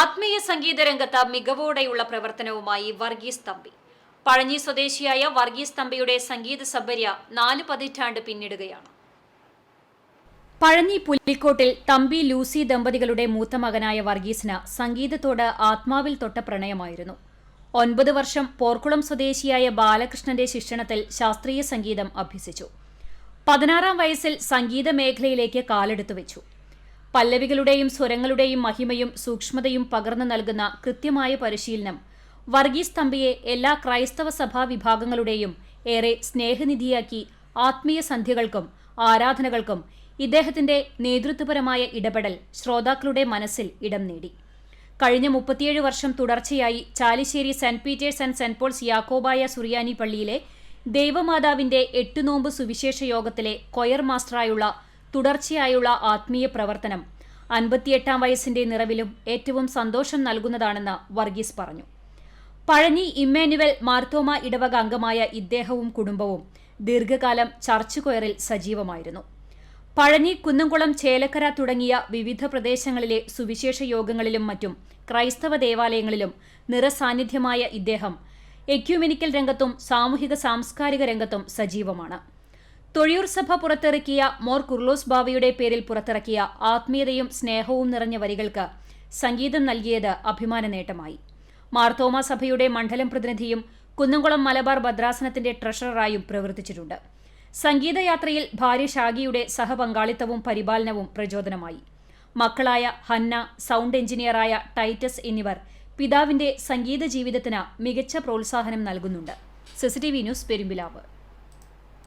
ആത്മീയ സംഗീത രംഗത്ത് മികവോടെയുള്ള പ്രവർത്തനവുമായി വർഗീസ് തമ്പി. പഴഞ്ഞി സ്വദേശിയായ വർഗീസ് തമ്പിയുടെ സംഗീത സബര്യ നാല് പതിറ്റാണ്ട് പിന്നിടുകയാണ്. പഴഞ്ഞി പുല്ലിക്കോട്ടിൽ തമ്പി ലൂസി ദമ്പതികളുടെ മൂത്ത മകനായ വർഗീസിന് സംഗീതത്തോട് ആത്മാവിൽ തൊട്ട പ്രണയമായിരുന്നു. ഒൻപത് വർഷം പോർക്കുളം സ്വദേശിയായ ബാലകൃഷ്ണന്റെ ശിക്ഷണത്തിൽ ശാസ്ത്രീയ സംഗീതം അഭ്യസിച്ചു. പതിനാറാം വയസ്സിൽ സംഗീത മേഖലയിലേക്ക് കാലെടുത്തു വെച്ചു. പല്ലവികളുടെയും സ്വരങ്ങളുടെയും മഹിമയും സൂക്ഷ്മതയും പകർന്നു നൽകുന്ന കൃത്യമായ പരിശീലനം. വർഗീസ് തമ്പിയെ എല്ലാ ക്രൈസ്തവ സഭാ വിഭാഗങ്ങളുടെയും ഏറെ സ്നേഹനിധിയാക്കി ആത്മീയ സന്ധ്യകൾക്കും ആരാധനകൾക്കും ഇദ്ദേഹത്തിന്റെ നേതൃത്വപരമായ ഇടപെടൽ ശ്രോതാക്കളുടെ മനസ്സിൽ ഇടം നേടി. കഴിഞ്ഞ മുപ്പത്തിയേഴ് വർഷം തുടർച്ചയായി Chalissery saint Peter's and saint Paul's Yakobaya സുറിയാനി പള്ളിയിലെ ദൈവമാതാവിന്റെ എട്ടുനോമ്പ് സുവിശേഷ യോഗത്തിലെ കൊയർ മാസ്റ്ററായുള്ള തുടർച്ചയായുള്ള ആത്മീയ പ്രവർത്തനം അൻപത്തിയെട്ടാം വയസ്സിന്റെ നിറവിലും ഏറ്റവും സന്തോഷം നൽകുന്നതാണെന്ന് വർഗീസ് പറഞ്ഞു. പഴനി ഇമ്മാനുവൽ മാർത്തോമ ഇടവക അംഗമായ ഇദ്ദേഹവും കുടുംബവും ദീർഘകാലം ചർച്ച് കൊയറിൽ സജീവമായിരുന്നു. പഴനി കുന്നംകുളം ചേലക്കര തുടങ്ങിയ വിവിധ പ്രദേശങ്ങളിലെ സുവിശേഷ യോഗങ്ങളിലും മറ്റും ക്രൈസ്തവ ദേവാലയങ്ങളിലും നിറസാന്നിധ്യമായ ഇദ്ദേഹം എക്യൂമെനിക്കൽ രംഗത്തും സാമൂഹിക സാംസ്കാരിക രംഗത്തും സജീവമാണ്. തൊഴിയൂർ സഭ പുറത്തിറക്കിയ മോർ കുർലോസ് ബാവയുടെ പേരിൽ പുറത്തിറക്കിയ ആത്മീയതയും സ്നേഹവും നിറഞ്ഞ വരികൾക്ക് സംഗീതം നൽകിയത് അഭിമാന നേട്ടമായി. മാർത്തോമ സഭയുടെ മണ്ഡലം പ്രതിനിധിയും കുന്നംകുളം മലബാർ ഭദ്രാസനത്തിന്റെ ട്രഷററായും പ്രവർത്തിച്ചിട്ടുണ്ട്. സംഗീതയാത്രയിൽ ഭാര്യ ഷാഗിയുടെ സഹപങ്കാളിത്തവും പരിപാലനവും പ്രചോദനമായി. മക്കളായ ഹന്ന സൗണ്ട് എഞ്ചിനീയറായ ടൈറ്റസ് എന്നിവർ പിതാവിന്റെ സംഗീത ജീവിതത്തിന് മികച്ച പ്രോത്സാഹനം നൽകുന്നുണ്ട്. CCTV news Perumpilavu.